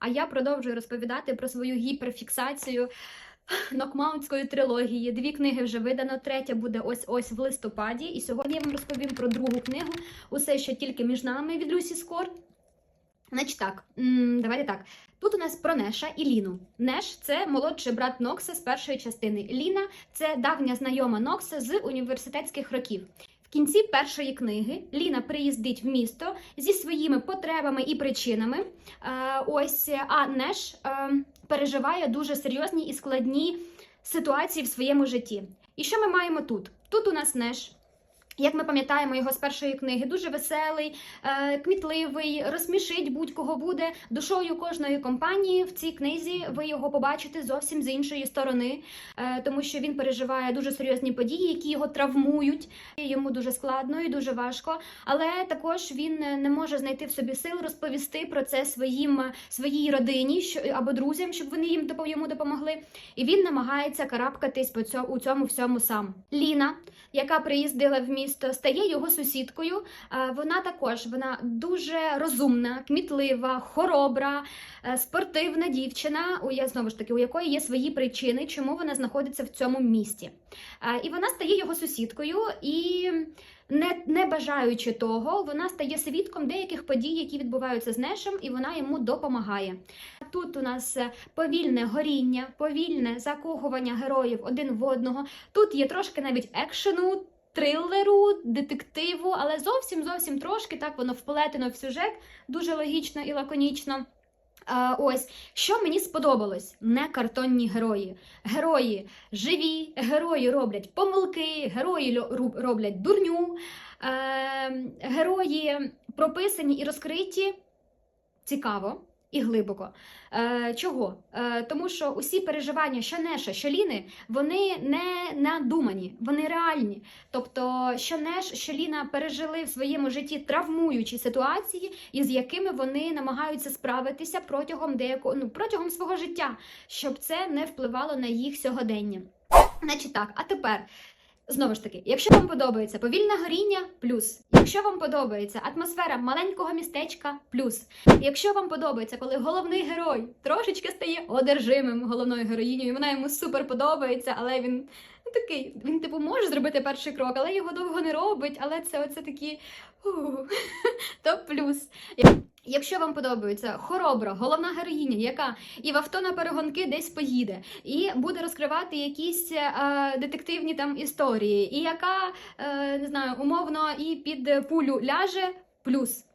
А я продовжую розповідати про свою гіперфіксацію Нокмаунтської трилогії. Дві книги вже видано, третя буде ось ось в листопаді. І сьогодні я вам розповім про другу книгу Усе, що тільки між нами від Люсі Скор. Значить так, давайте так. Тут у нас про Неша і Ліну. Неш це молодший брат Нокса з першої частини. Ліна це давня знайома Нокса з університетських років. Кінці першої книги Ліна приїздить в місто зі своїми потребами і причинами. Е, ось а Неш е, переживає дуже серйозні і складні ситуації в своєму житті. І що ми маємо тут? Тут у нас Неш. Як ми пам'ятаємо його з першої книги, дуже веселий, е, кмітливий, розсмішить будь-кого буде душою кожної компанії. В цій книзі ви його побачите зовсім з іншої сторони, е, тому що він переживає дуже серйозні події, які його травмують. Йому дуже складно і дуже важко. Але також він не може знайти в собі сил розповісти про це своїм своїй родині або друзям, щоб вони їм йому допомогли. І він намагається карабкатись по цьому у цьому всьому сам. Ліна, яка приїздила в місто, стає його сусідкою. Е, Вона також вона дуже розумна, кмітлива, хоробра, е, спортивна дівчина. У я знову ж таки, у якої є свої причини, чому вона знаходиться в цьому місті. Е, І вона стає його сусідкою і. Не, не бажаючи того, вона стає свідком деяких подій, які відбуваються з Нешем, і вона йому допомагає. Тут у нас повільне горіння, повільне закохування героїв один в одного. Тут є трошки навіть екшену, трилеру, детективу, але зовсім зовсім трошки так воно вплетено в сюжет, дуже логічно і лаконічно. А, ось що мені сподобалось: не картонні герої. Герої живі, герої роблять помилки, герої роблять дурню, е, герої прописані і розкриті цікаво. І глибоко. Е, чого? Е, тому що усі переживання, що Неша, вони не надумані, вони реальні. Тобто, що Неш, пережили в своєму житті травмуючі ситуації, із якими вони намагаються справитися протягом деякого ну, протягом свого життя, щоб це не впливало на їх сьогодення. Значить так, а тепер. Знову ж таки, якщо вам подобається повільне горіння, плюс. Якщо вам подобається атмосфера маленького містечка, плюс. Якщо вам подобається, коли головний герой трошечки стає одержимим головною героїнею, і вона йому супер подобається, але він ну, такий, він типу може зробити перший крок, але його довго не робить. Але це оце такі то плюс. Якщо вам подобається хоробра, головна героїня, яка і в авто на перегонки десь поїде, і буде розкривати якісь е, детективні там історії, і яка е, не знаю, умовно і під пулю ляже, плюс.